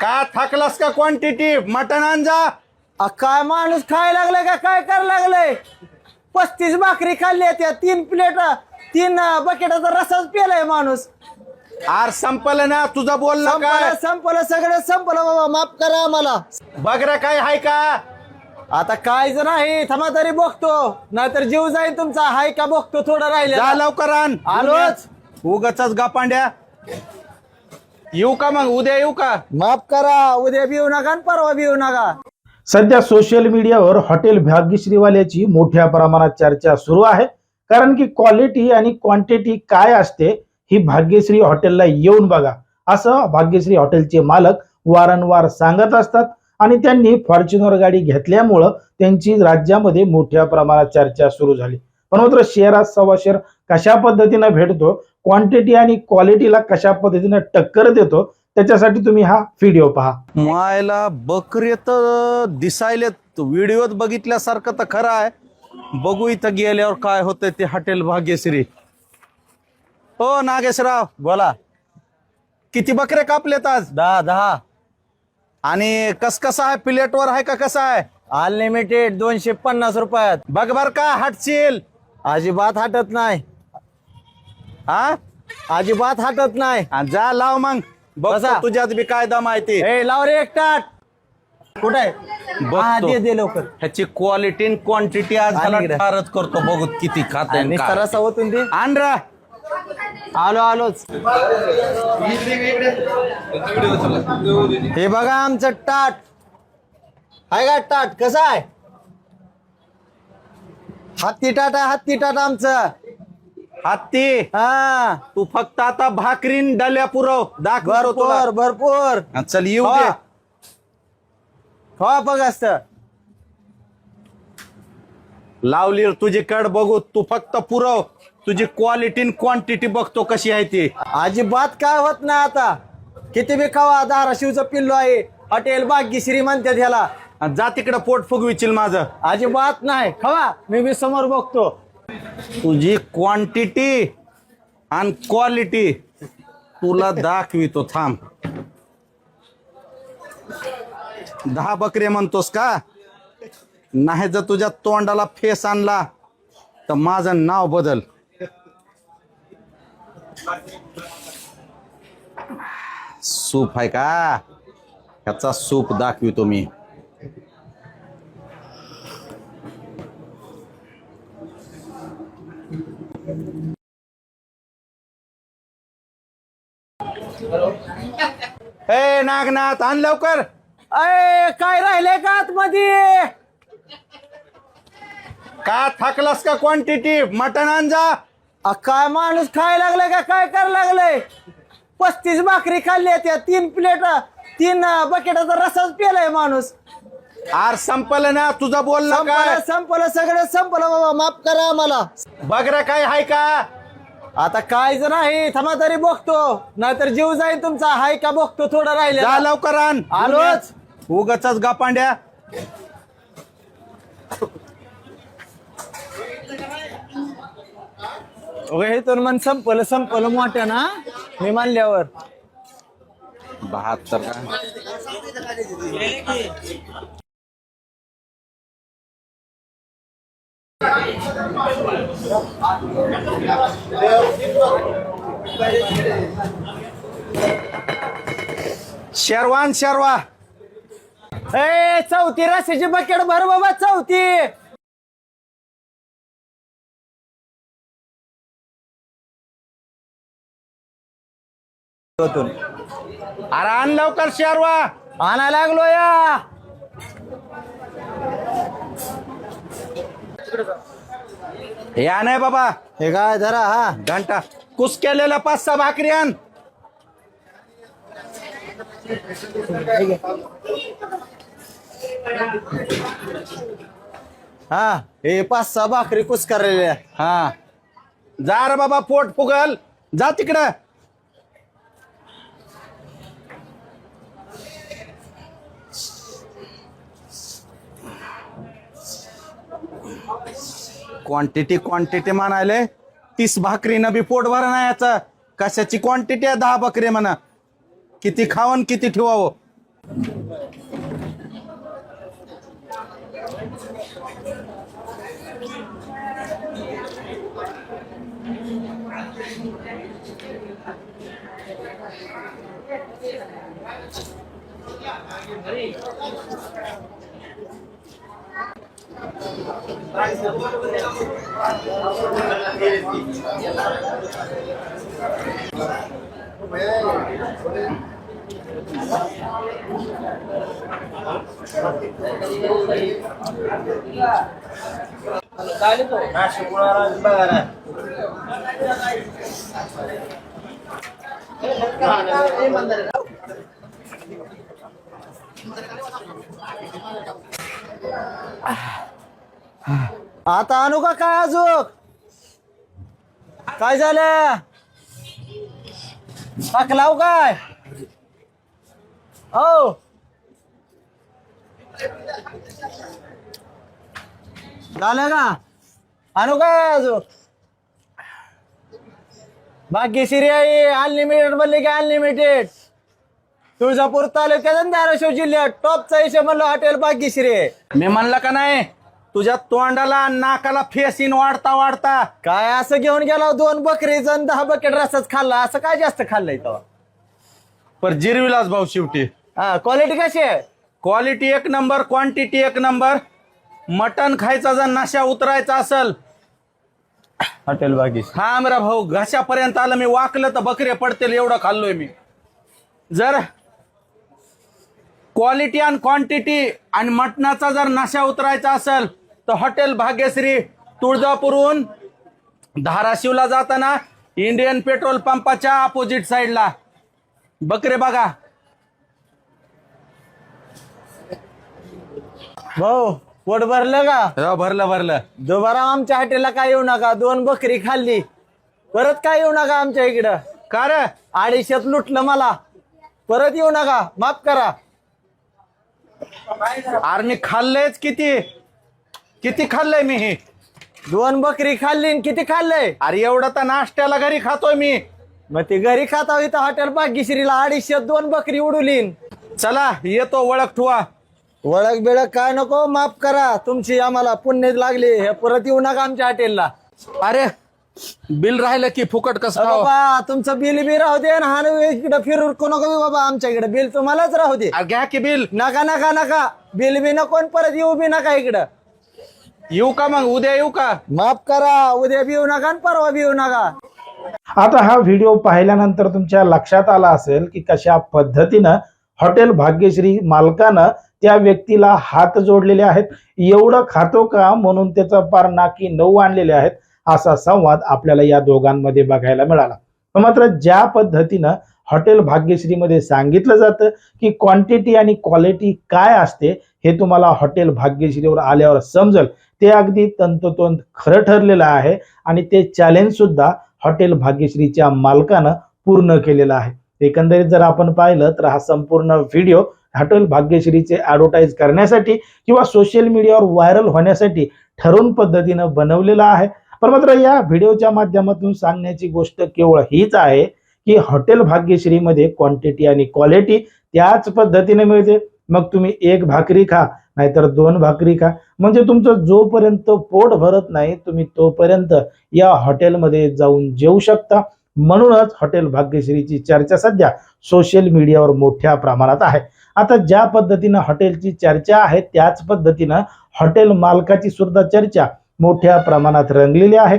का थकलास का क्वांटिटी मटण आणजा. अ, काय माणूस खायला लागलाय का? काय करायला लागलाय? पस्तीस भाकरी खाल्ली त्या तीन प्लेट तीन बकेटाचा रसाच पेलाय माणूस. आर संपलं ना? तुझं बोलणं काय? संपलं संपलं सगळं संपलं बाबा. माफ करा आम्हाला. बघ रे काय हाय का? आता काय जर आहे थांबा तरी बघतो. नाहीतर जीव जाईल तुमचा. हाय का बघतो थोडं जा राहिलं लवकर आण. आलोच. उगच गापांड्या. येऊ का मग? उद्या येऊ का? माफ करा उद्या बिऊ नका आणि परवा बिऊ नका. सध्या सोशल मीडियावर हॉटेल भाग्यश्रीवाल्याची मोठ्या प्रमाणात चर्चा सुरू आहे. कारण की क्वालिटी आणि क्वांटिटी काय असते ही भाग्यश्री हॉटेलला येऊन बघा. असं भाग्यश्री हॉटेलचे मालक वारंवार सांगत असतात आणि त्यांनी फॉर्च्युनर गाडी घेतल्यामुळं त्यांची राज्यामध्ये मोठ्या प्रमाणात चर्चा सुरू झाली. पण मात्र शेअरात सव्वा शेअर कशा पद्धतीनं भेटतो क्वांटिटी आणि क्वालिटीला कशा पद्धतीनं टक्कर देतो त्याच्यासाठी तुम्ही हा व्हिडिओ पहा. मायला बकरे तर दिसायलेत. व्हिडिओत बघितल्यासारखं तर खरं आहे. बघू इथं गेल्यावर काय होतंय ते हॉटेल भाग्यश्री. हो नागेशराव बोला. किती बकरे कापलेत आज? दहा दहा. आणि कस कसं आहे प्लेटवर आहे का कसं आहे? अनलिमिटेड दोनशे पन्नास रुपयात. बघ बर का हटशील. अजिबात हटत नाही. हा? अजिबात हटत नाही. आणि जा लाव मग. बघ बसा. तुझ्यात बी काय दम आहे ते. ए लाव रे एक टाट कुठे हा. दे दे लवकर. ह्याची क्वालिटी क्वांटिटी आज आणि ह्याला इकडे. फारच करतो. बघू किती खात निस्ता रसा ओतून दे. आण रा आलो आलोच. हे बघा आमचं टाट. हाय का टाट? कसं आहे? हत्ती टाट हत्ती टाट आमचं. हत्ती? हा. तू फक्त आता भाकरीन डल्या पुरव दाखवतो तुला. भरपूर भरपूर. हा, चल येऊ हो दे. हो बघ असत लावली रे तुझी कड बघू तू फक्त पुरव. तुझी क्वालिटी क्वांटिटी बघतो कशी आहे ती. अजिबात काय होत नाही आता. किती बी खावा धाराशिवचं पिल्लो आहे. हॉटेल भाग्यश्री म्हणतात ह्याला. आणि जा तिकडं पोट फुगविचील माझं. अजिबात नाही. खवा. मी बी समोर बघतो. तुझी क्वांटिटी आणि क्वालिटी तुला दाखवितो. थांब. दहा बकरे म्हणतोस का? नाही जर तुझ्या तोंडाला फेस आणला तर माझं नाव बदल. सूप आहे का? ह्याचा सूप दाखवितो मी. हे नागनाथ आण लवकर. अय काय राहिले का आतमध्ये? का थकलास का क्वांटिटी मटण आण जा. अ, काय माणूस खायला लागलाय का? काय करायला लागलाय? पस्तीस भाकरी खाल्ली त्या तीन प्लेट तीन बकेटाचा रसाच पेलाय माणूस. आर संपलं ना तुझं बोलणं काय? संपलं संपलं सगळं संपलं बाबा माफ करा आम्हाला. बघ रे काय हाय का? आता काय जर आहे थांबा तरी बघतो. नाहीतर जीव जाईल तुमचा. हाय का बघतो थोडं जा राहिलं लवकर आण. आलोच. उगच गापांड्या. इथून मन संपलं संपलं मोठ्या ना मी मानल्यावर. बहात्तर शेरवान शेरवा. ए चौथी रशीची बकेट भर बाबा चौथी. अरे आण लवकर शेरवा. आणा लागलो या. या नाही बाबा. हे काय धरा हा. घंटा. कुस केलेला पाच सहा भाकरी आण. हा हे पाच सहा भाकरी कुस करायला हा. जा रे बाबा पोट फुगल. जा तिकडं. क्वांटिटी क्वांटिटी म्हणाले तीस भाकरीनं बी पोट भरणा याचा. कशाची क्वांटिटी आहे? दहा भाकरी म्हणा. किती खावन किती ठेवावं? Ah. आता आणू का काय अजून? काय झालं? टाकलाव काय? हो. झालं का? आणू काय अजून? भाग्यश्री आहे अनलिमिटेड म्हणले की अनलिमिटेड तुळजापूर तालुक्यात धाराशिव जिल्ह्यात. टॉपचा इशे म्हणलं हॉटेल भाग्यश्री आहे मी म्हणलं का नाही? तुझ्या तोंडाला नाकाला फेसीन वाढता वाढता. काय असं घेऊन गेला दोन बकरीचं आणि दहा बकेट रसाच खाल्ला? असं काय जास्त खाल्लंय तेव्हा पर जिरविलाच भाऊ शेवटी. हा क्वालिटी कशी आहे? क्वालिटी एक नंबर क्वांटिटी एक नंबर मटन खायचा जर नशा उतरायचा असेल. हॉटेल बागेश हा आमरा भाऊ घशापर्यंत आलं मी. वाकलं तर बकरे पडतील एवढं खाल्लोय मी. जर क्वालिटी आणि क्वांटिटी आणि मटणाचा जर नशा उतरायचा असेल तर हॉटेल भाग्यश्री तुळजापूरहून धाराशिवला जाताना इंडियन पेट्रोल पंपाच्या अपोजिट साईडला बकरे बघा. भाऊ पोट भरलं का? हो, भरलं भरलं. दुबारा आमच्या हॉटेलला काय येऊ नका? दोन बकरी खाल्ली. परत काय येऊ नका आमच्या इकडं? का रे? अडीचशेत लुटलं मला. परत येऊ नका. माफ करा. अरे मी खाल्लंयच किती? किती खाल्लंय मी हे? दोन बकरी खाल्ली आणि किती खाल्लंय? अरे एवढं तर नाश्त्याला घरी खातोय मी. मग ती घरी खाता इथं हॉटेल भाग्यश्रीला अडीचशेत दोन बकरी उडवलीन चला येतो ओळख ठुवा. ओळख बिळख काय नको माफ करा. तुमची आम्हाला पुण्य लागली. हे परत येऊ नका आमच्या हॉटेलला. अरे बिल राहिलं की फुकट कसं खावं? बाबा तुमचं बिल बी राहू दे हा इकडे फिरून नको बी बाबा आमच्या इकडे बिल तुम्हालाच राहू दे. अरे घ्या की बिल. नका नका नका. बिल बी नको आणि परत येऊ बी नका इकडं. येऊ का मग? उद्या येऊ का? माफ करा उद्या बी येऊ नका आणि परवा बी येऊ नका. आता हा व्हिडिओ पाहिल्यानंतर तुमच्या लक्षात आला असेल की कशा पद्धतीनं हॉटेल भाग्यश्री मालकानं त्या व्यक्तीला हात जोडलेले आहेत. एवढं खातो का? म्हणून त्याचा पार नाकी नऊ आणलेले आहेत. असा संवाद आपल्याला या दोघांमध्ये बघायला मिळाला. मात्र ज्या पद्धतीनं हॉटेल भाग्यश्रीमध्ये सांगितलं जातं की क्वांटिटी आणि क्वालिटी काय असते हे तुम्हाला हॉटेल भाग्यश्रीवर आल्यावर समजल. ते अगदी तंतोतंत खरं ठरलेलं आहे आणि ते चॅलेंज सुद्धा हॉटेल भाग्यश्रीच्या मालकानं पूर्ण केलेलं आहे. एकंदरीत जर आपण पाहिलं तर हा संपूर्ण व्हिडिओ हॉटेल भाग्यश्रीचे ॲडव्हर्टाईज करण्यासाठी किंवा सोशल मीडियावर व्हायरल होण्यासाठी ठरून पद्धतीनं बनवलेला आहे. पण मात्र या व्हिडिओच्या माध्यमातून सांगण्याची गोष्ट केवळ हीच आहे की हॉटेल भाग्यश्रीमध्ये क्वांटिटी आणि क्वालिटी त्याच पद्धतीने मिळते. मग तुम्ही एक भाकरी खा नाहीतर दोन भाकरी खा. म्हणजे तुमचं जोपर्यंत पोट भरत नाही तुम्ही तोपर्यंत या हॉटेलमध्ये जाऊन जेवू शकता. म्हणूनच हॉटेल भाग्यश्रीची चर्चा सध्या सोशल मीडियावर मोठ्या प्रमाणात आहे. आता ज्या पद्धतीनं हॉटेलची चर्चा आहे त्याच पद्धतीनं हॉटेल मालकाची सुद्धा चर्चा मोठ्या प्रमाणात रंगलेली आहे.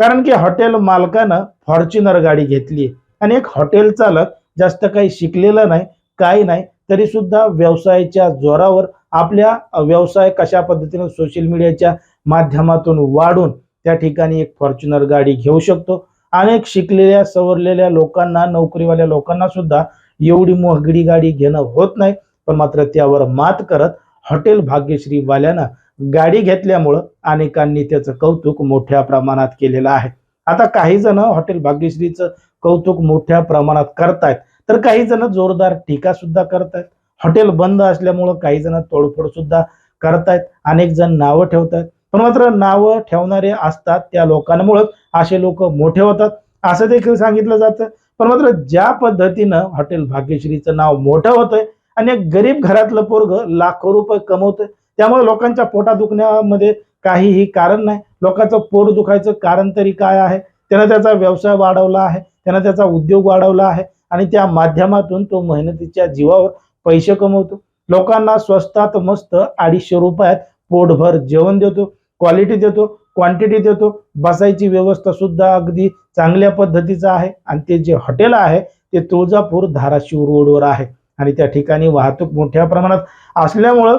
कारण की हॉटेल मालकानं फॉर्च्युनर गाडी घेतली आणि एक हॉटेल चालक जास्त काही शिकलेलं नाही काही नाही तरी सुद्धा व्यवसायाच्या जोरावर आपल्या व्यवसाय कशा पद्धतीनं सोशल मीडियाच्या माध्यमातून वाढून त्या ठिकाणी एक फॉर्च्युनर गाडी घेऊ शकतो. अनेक शिकलेल्या सवरलेल्या लोकांना नोकरीवाल्या लोकांना सुद्धा एवढी मोहगडी गाडी घेणं होत नाही. पण मात्र त्यावर मात करत हॉटेल भाग्यश्री वाल्यानं गाडी घेतल्यामुळं अनेकांनी त्याचं कौतुक मोठ्या प्रमाणात केलेलं आहे. आता काही जण हॉटेल भाग्यश्रीचं कौतुक मोठ्या प्रमाणात करतायत. तर काही जण जोरदार टीका सुद्धा करतायत. हॉटेल बंद असल्यामुळं काही जण तोडफोड सुद्धा करतायत. अनेक जण नावं ठेवतायत. पण मात्र नावं ठेवणारे असतात त्या लोकांमुळेच असे लोक मोठे होतात. असं देखील सांगितलं जातं. पण मात्र ज्या पद्धतीनं हॉटेल भाग्यश्रीचं नाव मोठं होतंय आणि गरीब घरातलं पोरग लाखो रुपये कमवतंय त्यामुळे लोकांच्या पोटा दुखण्यामध्ये काहीही कारण नाही. लोकांचं पोट दुखायचं कारण तरी काय आहे? त्यानं त्याचा व्यवसाय वाढवला आहे. त्यानं त्याचा उद्योग वाढवला आहे. आणि त्या माध्यमातून तो मेहनतीच्या जीवावर पैसे कमवतो. लोकांना स्वस्तात मस्त अडीचशे रुपयात पोटभर जेवण देतो. क्वालिटी देतो. क्वांटिटी देतो. बसायची व्यवस्था सुद्धा अगदी चांगल्या पद्धतीचं आहे. आणि ते जे हॉटेल आहे ते तुळजापूर धाराशिव रोडवर आहे. आणि त्या ठिकाणी वाहतूक मोठ्या प्रमाणात असल्यामुळं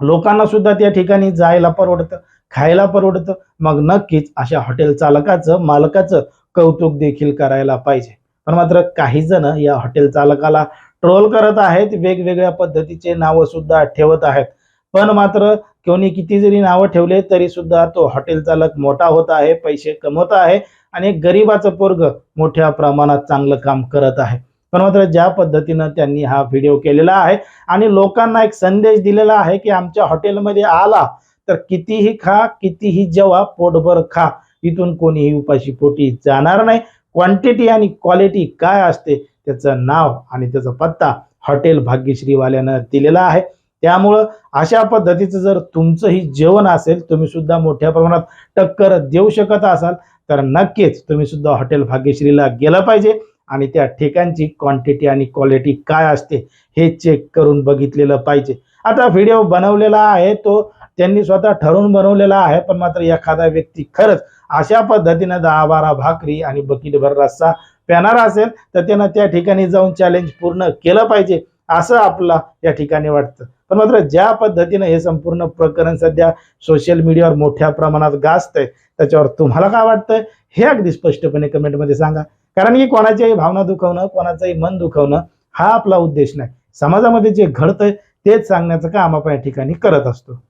लोकांना सुद्धा त्या ठिकाणी जायला परवडतं खायला परवडतं. मग नक्कीच अशा हॉटेल चालकाचं मालकाचं कौतुक देखील करायला पाहिजे. पण मात्र काही जण या हॉटेल चालकाला ट्रोल करत आहेत वेगवेगळ्या पद्धतीचे नावं सुद्धा ठेवत आहेत. पण मात्र कोणी किती जरी नावं ठेवले तरी सुद्धा तो हॉटेल चालक मोठा होत आहे पैसे कमवत आहे आणि गरीबाचं पोरग मोठ्या प्रमाणात चांगलं काम करत आहे. पण मात्र ज्या पद्धतीनं त्यांनी हा व्हिडिओ केलेला आहे आणि लोकांना एक संदेश दिलेला आहे की आमच्या हॉटेलमध्ये आला तर कितीही खा कितीही जेवा पोटभर खा. इथून कोणीही उपाशी पोटी जाणार नाही. क्वांटिटी आणि क्वालिटी काय असते त्याचं नाव आणि त्याचा पत्ता हॉटेल भाग्यश्रीवाल्यानं दिलेला आहे. त्यामुळं अशा पद्धतीचं जर तुमचंही जेवण असेल तुम्ही सुद्धा मोठ्या प्रमाणात टक्कर देऊ शकत असाल तर नक्कीच तुम्ही सुद्धा हॉटेल भाग्यश्रीला गेलं पाहिजे. आणि त्या ठिकाणची क्वांटिटी आणि क्वालिटी काय असते हे चेक करून बघितलेलं पाहिजे. आता व्हिडिओ बनवलेला आहे तो त्यांनी स्वतः ठरवून बनवलेला आहे पण मात्र एखादा व्यक्ती खरंच अशा पद्धतीनं दहा बारा भाकरी आणि बकीटभर रस्सा पेणार असेल तर त्यानं त्या ठिकाणी जाऊन चॅलेंज पूर्ण केलं पाहिजे असं आपला या ठिकाणी वाटतं. पण मात्र ज्या पद्धतीनं हे संपूर्ण प्रकरण सध्या सोशल मीडियावर मोठ्या प्रमाणात गाजतंय त्याच्यावर तुम्हाला काय वाटतंय? हे अगदी स्पष्टपणे कमेंटमध्ये सांगा. कारण की कोणाच्याही भावना दुखवणं कोणाचंही मन दुखवणं हा आपला उद्देश नाही. समाजामध्ये जे घडतंय तेच सांगण्याचं काम आपण या ठिकाणी करत असतो.